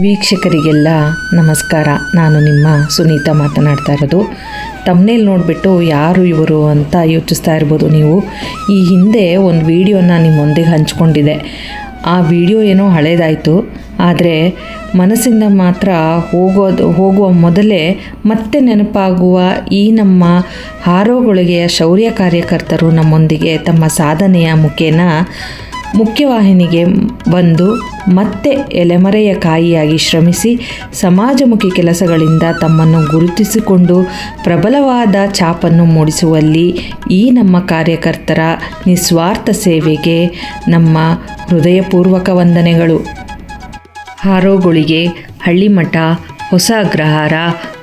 ವೀಕ್ಷಕರಿಗೆಲ್ಲ ನಮಸ್ಕಾರ. ನಾನು ನಿಮ್ಮ ಸುನೀತಾ ಮಾತನಾಡ್ತಾ ಇರೋದು. ತಮ್ಮನೇಲಿ ನೋಡಿಬಿಟ್ಟು ಯಾರು ಇವರು ಅಂತ ಯೋಚಿಸ್ತಾ ಇರ್ಬೋದು ನೀವು. ಈ ಹಿಂದೆ ಒಂದು ವಿಡಿಯೋನ ನಿಮ್ಮೊಂದಿಗೆ ಹಂಚ್ಕೊಂಡಿದೆ ಆ ವಿಡಿಯೋ ಏನೋ ಹಳೇದಾಯಿತು. ಆದರೆ ಮನಸ್ಸಿಂದ ಮಾತ್ರ ಹೋಗೋದು ಹೋಗುವ ಮೊದಲೇ ಮತ್ತೆ ನೆನಪಾಗುವ ಈ ನಮ್ಮ ಹಾರೋಗೊಳಗೆಯ ಶೌರ್ಯ ಕಾರ್ಯಕರ್ತರು ನಮ್ಮೊಂದಿಗೆ ತಮ್ಮ ಸಾಧನೆಯ ಮುಖೇನ ಮುಖ್ಯವಾಹಿನಿಗೆ ಬಂದು ಮತ್ತೆ ಎಲೆಮರೆಯ ಕಾಯಿಯಾಗಿ ಶ್ರಮಿಸಿ ಸಮಾಜಮುಖಿ ಕೆಲಸಗಳಿಂದ ತಮ್ಮನ್ನು ಗುರುತಿಸಿಕೊಂಡು ಪ್ರಬಲವಾದ ಛಾಪನ್ನು ಮೂಡಿಸುವಲ್ಲಿ ಈ ನಮ್ಮ ಕಾರ್ಯಕರ್ತರ ನಿಸ್ವಾರ್ಥ ಸೇವೆಗೆ ನಮ್ಮ ಹೃದಯಪೂರ್ವಕ ವಂದನೆಗಳು. ಹಾರೋಗುಳಿಗೆ ಹಳ್ಳಿಮಠ, ಹೊಸ ಅಗ್ರಹಾರ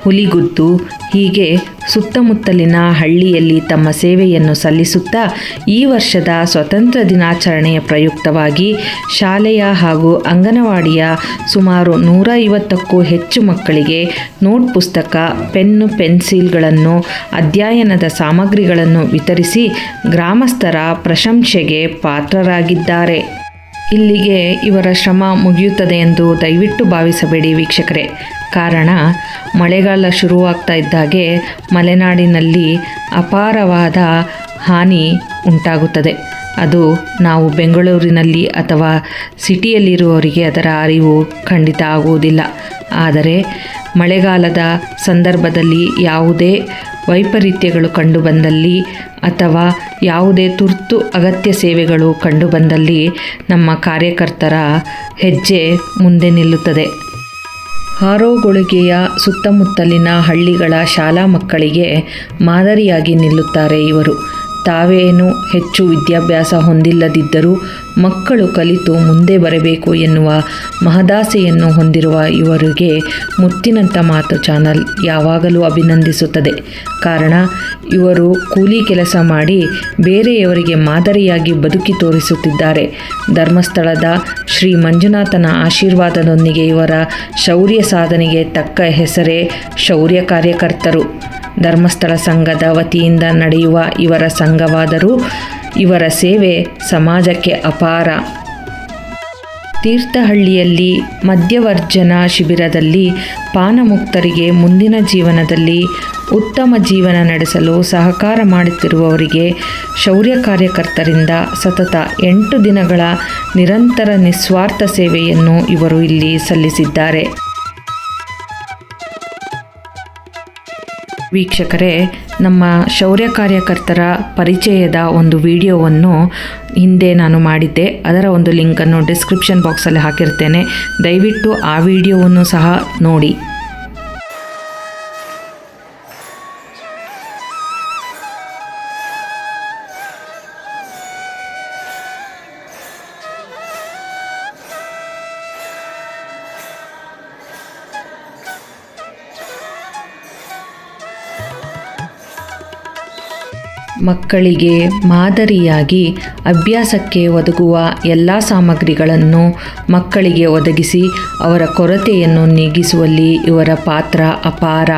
ಹುಲಿಗುದ್ದು ಹೀಗೆ ಸುತ್ತಮುತ್ತಲಿನ ಹಳ್ಳಿಯಲ್ಲಿ ತಮ್ಮ ಸೇವೆಯನ್ನು ಸಲ್ಲಿಸುತ್ತಾ ಈ ವರ್ಷದ ಸ್ವತಂತ್ರ ದಿನಾಚರಣೆಯ ಪ್ರಯುಕ್ತವಾಗಿ ಶಾಲೆಯ ಹಾಗೂ ಅಂಗನವಾಡಿಯ ಸುಮಾರು ನೂರ ಐವತ್ತಕ್ಕೂ ಹೆಚ್ಚು ಮಕ್ಕಳಿಗೆ ನೋಟ್ ಪುಸ್ತಕ, ಪೆನ್ನು, ಪೆನ್ಸಿಲ್ಗಳನ್ನು, ಅಧ್ಯಯನದ ಸಾಮಗ್ರಿಗಳನ್ನು ವಿತರಿಸಿ ಗ್ರಾಮಸ್ಥರ ಪ್ರಶಂಸೆಗೆ ಪಾತ್ರರಾಗಿದ್ದಾರೆ. ಇಲ್ಲಿಗೆ ಇವರ ಶ್ರಮ ಮುಗಿಯುತ್ತದೆ ಎಂದು ದಯವಿಟ್ಟು ಭಾವಿಸಬೇಡಿ ವೀಕ್ಷಕರೇ. ಕಾರಣ ಮಳೆಗಾಲ ಶುರುವಾಗ್ತಾ ಇದ್ದಾಗೆ ಮಲೆನಾಡಿನಲ್ಲಿ ಅಪಾರವಾದ ಹಾನಿ ಉಂಟಾಗುತ್ತದೆ. ಅದು ನಾವು ಬೆಂಗಳೂರಿನಲ್ಲಿ ಅಥವಾ ಸಿಟಿಯಲ್ಲಿರುವವರಿಗೆ ಅದರ ಅರಿವು ಖಂಡಿತ ಆಗುವುದಿಲ್ಲ. ಆದರೆ ಮಳೆಗಾಲದ ಸಂದರ್ಭದಲ್ಲಿ ಯಾವುದೇ ವೈಪರೀತ್ಯಗಳು ಕಂಡುಬಂದಲ್ಲಿ ಅಥವಾ ಯಾವುದೇ ತುರ್ತು ಅಗತ್ಯ ಸೇವೆಗಳು ಕಂಡುಬಂದಲ್ಲಿ ನಮ್ಮ ಕಾರ್ಯಕರ್ತರ ಹೆಜ್ಜೆ ಮುಂದೆ ನಿಲ್ಲುತ್ತದೆ. ಹಾರೋಗೊಳಿಗೆಯ ಸುತ್ತಮುತ್ತಲಿನ ಹಳ್ಳಿಗಳ ಶಾಲಾ ಮಕ್ಕಳಿಗೆ ಮಾದರಿಯಾಗಿ ನಿಲ್ಲುತ್ತಾರೆ ಇವರು. ತಾವೇನು ಹೆಚ್ಚು ವಿದ್ಯಾಭ್ಯಾಸ ಹೊಂದಿಲ್ಲದಿದ್ದರೂ ಮಕ್ಕಳು ಕಲಿತು ಮುಂದೆ ಬರಬೇಕು ಎನ್ನುವ ಮಹದಾಸೆಯನ್ನು ಹೊಂದಿರುವ ಇವರಿಗೆ ಮುತ್ತಿನಂಥ ಮಾತು ಚಾನಲ್ ಯಾವಾಗಲೂ ಅಭಿನಂದಿಸುತ್ತದೆ. ಕಾರಣ, ಇವರು ಕೂಲಿ ಕೆಲಸ ಮಾಡಿ ಬೇರೆಯವರಿಗೆ ಮಾದರಿಯಾಗಿ ಬದುಕಿ ತೋರಿಸುತ್ತಿದ್ದಾರೆ. ಧರ್ಮಸ್ಥಳದ ಶ್ರೀ ಮಂಜುನಾಥನ ಆಶೀರ್ವಾದದೊಂದಿಗೆ ಇವರ ಶೌರ್ಯ ಸಾಧನೆಗೆ ತಕ್ಕ ಹೆಸರೇ ಶೌರ್ಯ ಕಾರ್ಯಕರ್ತರು. ಧರ್ಮಸ್ಥಳ ಸಂಘದ ವತಿಯಿಂದ ನಡೆಯುವ ಇವರ ಸಂಘವಾದರೂ ಇವರ ಸೇವೆ ಸಮಾಜಕ್ಕೆ ಅಪಾರ. ತೀರ್ಥಹಳ್ಳಿಯಲ್ಲಿ ಮಧ್ಯವರ್ಜನ ಶಿಬಿರದಲ್ಲಿ ಪಾನಮುಕ್ತರಿಗೆ ಮುಂದಿನ ಜೀವನದಲ್ಲಿ ಉತ್ತಮ ಜೀವನ ನಡೆಸಲು ಸಹಕಾರ ಮಾಡುತ್ತಿರುವವರಿಗೆ ಶೌರ್ಯ ಕಾರ್ಯಕರ್ತರಿಂದ ಸತತ ಎಂಟು ದಿನಗಳ ನಿರಂತರ ನಿಸ್ವಾರ್ಥ ಸೇವೆಯನ್ನು ಇವರು ಇಲ್ಲಿ ಸಲ್ಲಿಸಿದ್ದಾರೆ. ವೀಕ್ಷಕರೇ, ನಮ್ಮ ಶೌರ್ಯ ಕಾರ್ಯಕರ್ತರ ಪರಿಚಯದ ಒಂದು ವಿಡಿಯೋವನ್ನು ಹಿಂದೆ ನಾನು ಮಾಡಿದ್ದೆ. ಅದರ ಒಂದು ಲಿಂಕನ್ನು ಡಿಸ್ಕ್ರಿಪ್ಷನ್ ಬಾಕ್ಸಲ್ಲಿ ಹಾಕಿರ್ತೇನೆ. ದಯವಿಟ್ಟು ಆ ವಿಡಿಯೋವನ್ನು ಸಹ ನೋಡಿ. ಮಕ್ಕಳಿಗೆ ಮಾದರಿಯಾಗಿ ಅಭ್ಯಾಸಕ್ಕೆ ಒದಗುವ ಎಲ್ಲ ಸಾಮಗ್ರಿಗಳನ್ನು ಮಕ್ಕಳಿಗೆ ಒದಗಿಸಿ ಅವರ ಕೊರತೆಯನ್ನು ನೀಗಿಸುವಲ್ಲಿ ಇವರ ಪಾತ್ರ ಅಪಾರ.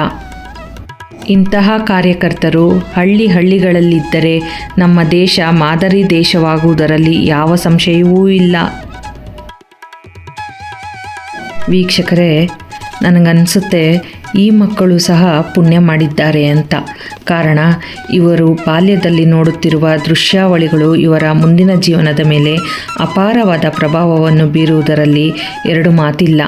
ಇಂತಹ ಕಾರ್ಯಕರ್ತರು ಹಳ್ಳಿ ಹಳ್ಳಿಗಳಲ್ಲಿದ್ದರೆ ನಮ್ಮ ದೇಶ ಮಾದರಿ ದೇಶವಾಗುವುದರಲ್ಲಿ ಯಾವ ಸಂಶಯವೂ ಇಲ್ಲ. ವೀಕ್ಷಕರೇ, ನನಗನ್ಸುತ್ತೆ ಈ ಮಕ್ಕಳು ಸಹ ಪುಣ್ಯ ಮಾಡಿದ್ದಾರೆ ಅಂತ. ಕಾರಣ ಇವರು ಬಾಲ್ಯದಲ್ಲಿ ನೋಡುತ್ತಿರುವ ದೃಶ್ಯಾವಳಿಗಳು ಇವರ ಮುಂದಿನ ಜೀವನದ ಮೇಲೆ ಅಪಾರವಾದ ಪ್ರಭಾವವನ್ನು ಬೀರುವುದರಲ್ಲಿ ಎರಡು ಮಾತಿಲ್ಲ.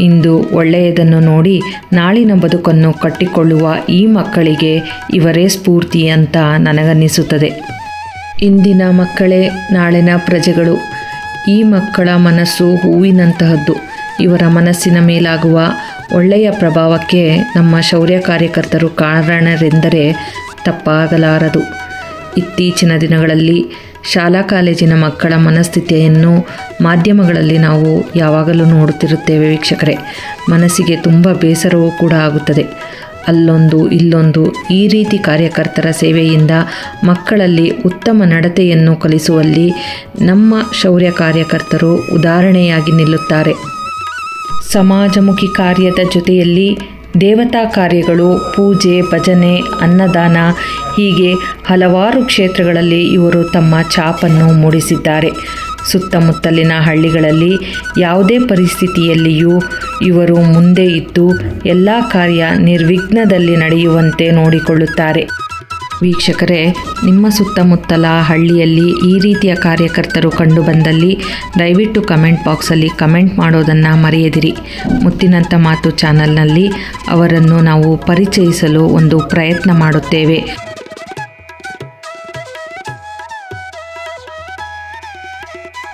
ಇಂದು ಒಳ್ಳೆಯದನ್ನು ನೋಡಿ ನಾಳಿನ ಬದುಕನ್ನು ಕಟ್ಟಿಕೊಳ್ಳುವ ಈ ಮಕ್ಕಳಿಗೆ ಇವರೇ ಸ್ಫೂರ್ತಿ ಅಂತ ನನಗನ್ನಿಸುತ್ತದೆ. ಇಂದಿನ ಮಕ್ಕಳೇ ನಾಳಿನ ಪ್ರಜೆಗಳು. ಈ ಮಕ್ಕಳ ಮನಸ್ಸು ಹೂವಿನಂತಹದ್ದು. ಇವರ ಮನಸ್ಸಿನ ಮೇಲಾಗುವ ಒಳ್ಳೆಯ ಪ್ರಭಾವಕ್ಕೆ ನಮ್ಮ ಶೌರ್ಯ ಕಾರ್ಯಕರ್ತರು ಕಾರಣರೆಂದರೆ ತಪ್ಪಾಗಲಾರದು. ಇತ್ತೀಚಿನ ದಿನಗಳಲ್ಲಿ ಶಾಲಾ ಕಾಲೇಜಿನ ಮಕ್ಕಳ ಮನಸ್ಥಿತಿಯನ್ನು ಮಾಧ್ಯಮಗಳಲ್ಲಿ ನಾವು ಯಾವಾಗಲೂ ನೋಡುತ್ತಿರುತ್ತೇವೆ ವೀಕ್ಷಕರೇ. ಮನಸ್ಸಿಗೆ ತುಂಬ ಬೇಸರವೂ ಕೂಡ ಆಗುತ್ತದೆ. ಅಲ್ಲೊಂದು ಇಲ್ಲೊಂದು ಈ ರೀತಿ ಕಾರ್ಯಕರ್ತರ ಸೇವೆಯಿಂದ ಮಕ್ಕಳಲ್ಲಿ ಉತ್ತಮ ನಡತೆಯನ್ನು ಕಲಿಸುವಲ್ಲಿ ನಮ್ಮ ಶೌರ್ಯ ಕಾರ್ಯಕರ್ತರು ಉದಾಹರಣೆಯಾಗಿ ನಿಲ್ಲುತ್ತಾರೆ. ಸಮಾಜಮುಖಿ ಕಾರ್ಯದ ಜೊತೆಯಲ್ಲಿ ದೇವತಾ ಕಾರ್ಯಗಳು, ಪೂಜೆ, ಭಜನೆ, ಅನ್ನದಾನ, ಹೀಗೆ ಹಲವಾರು ಕ್ಷೇತ್ರಗಳಲ್ಲಿ ಇವರು ತಮ್ಮ ಛಾಪನ್ನು ಮೂಡಿಸಿದ್ದಾರೆ. ಸುತ್ತಮುತ್ತಲಿನ ಹಳ್ಳಿಗಳಲ್ಲಿ ಯಾವುದೇ ಪರಿಸ್ಥಿತಿಯಲ್ಲಿಯೂ ಇವರು ಮುಂದೆ ಇದ್ದು ಎಲ್ಲ ಕಾರ್ಯ ನಿರ್ವಿಘ್ನದಲ್ಲಿ ನಡೆಯುವಂತೆ ನೋಡಿಕೊಳ್ಳುತ್ತಾರೆ. ವೀಕ್ಷಕರೇ, ನಿಮ್ಮ ಸುತ್ತಮುತ್ತಲ ಹಳ್ಳಿಯಲ್ಲಿ ಈ ರೀತಿಯ ಕಾರ್ಯಕರ್ತರು ಕಂಡುಬಂದಲ್ಲಿ ದಯವಿಟ್ಟು ಕಮೆಂಟ್ ಬಾಕ್ಸಲ್ಲಿ ಕಮೆಂಟ್ ಮಾಡೋದನ್ನು ಮರೆಯದಿರಿ. ಮುತ್ತಿನಂಥ ಮಾತು ಚಾನಲ್ನಲ್ಲಿ ಅವರನ್ನು ನಾವು ಪರಿಚಯಿಸಲು ಒಂದು ಪ್ರಯತ್ನ ಮಾಡುತ್ತೇವೆ.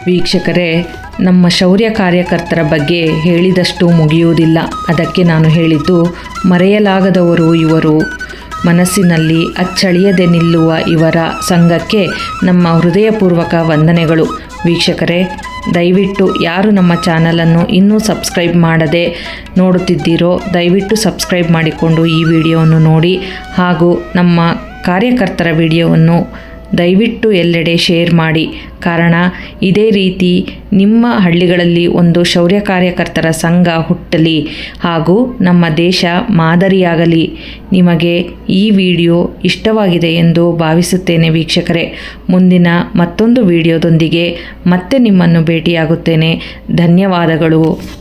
ವೀಕ್ಷಕರೇ, ನಮ್ಮ ಶೌರ್ಯ ಕಾರ್ಯಕರ್ತರ ಬಗ್ಗೆ ಹೇಳಿದಷ್ಟು ಮುಗಿಯುವುದಿಲ್ಲ. ಅದಕ್ಕೆ ನಾನು ಹೇಳಿದ್ದು, ಮರೆಯಲಾಗದವರು ಇವರು. ಮನಸ್ಸಿನಲ್ಲಿ ಅಚ್ಚಳಿಯದೆ ನಿಲ್ಲುವ ಇವರ ಸಂಘಕ್ಕೆ ನಮ್ಮ ಹೃದಯಪೂರ್ವಕ ವಂದನೆಗಳು. ವೀಕ್ಷಕರೇ, ದಯವಿಟ್ಟು ಯಾರು ನಮ್ಮ ಚಾನಲನ್ನು ಇನ್ನೂ ಸಬ್ಸ್ಕ್ರೈಬ್ ಮಾಡದೆ ನೋಡುತ್ತಿದ್ದೀರೋ, ದಯವಿಟ್ಟು ಸಬ್ಸ್ಕ್ರೈಬ್ ಮಾಡಿಕೊಂಡು ಈ ವಿಡಿಯೋವನ್ನು ನೋಡಿ ಹಾಗೂ ನಮ್ಮ ಕಾರ್ಯಕರ್ತರ ವಿಡಿಯೋವನ್ನು ದಯವಿಟ್ಟು ಎಲ್ಲೆಡೆ ಶೇರ್ ಮಾಡಿ. ಕಾರಣ, ಇದೇ ರೀತಿ ನಿಮ್ಮ ಹಳ್ಳಿಗಳಲ್ಲಿ ಒಂದು ಶೌರ್ಯ ಕಾರ್ಯಕರ್ತರ ಸಂಘ ಹುಟ್ಟಲಿ ಹಾಗೂ ನಮ್ಮ ದೇಶ ಮಾದರಿಯಾಗಲಿ. ನಿಮಗೆ ಈ ವಿಡಿಯೋ ಇಷ್ಟವಾಗಿದೆ ಎಂದು ಭಾವಿಸುತ್ತೇನೆ ವೀಕ್ಷಕರೇ. ಮುಂದಿನ ಮತ್ತೊಂದು ವಿಡಿಯೋದೊಂದಿಗೆ ಮತ್ತೆ ನಿಮ್ಮನ್ನು ಭೇಟಿಯಾಗುತ್ತೇನೆ. ಧನ್ಯವಾದಗಳು.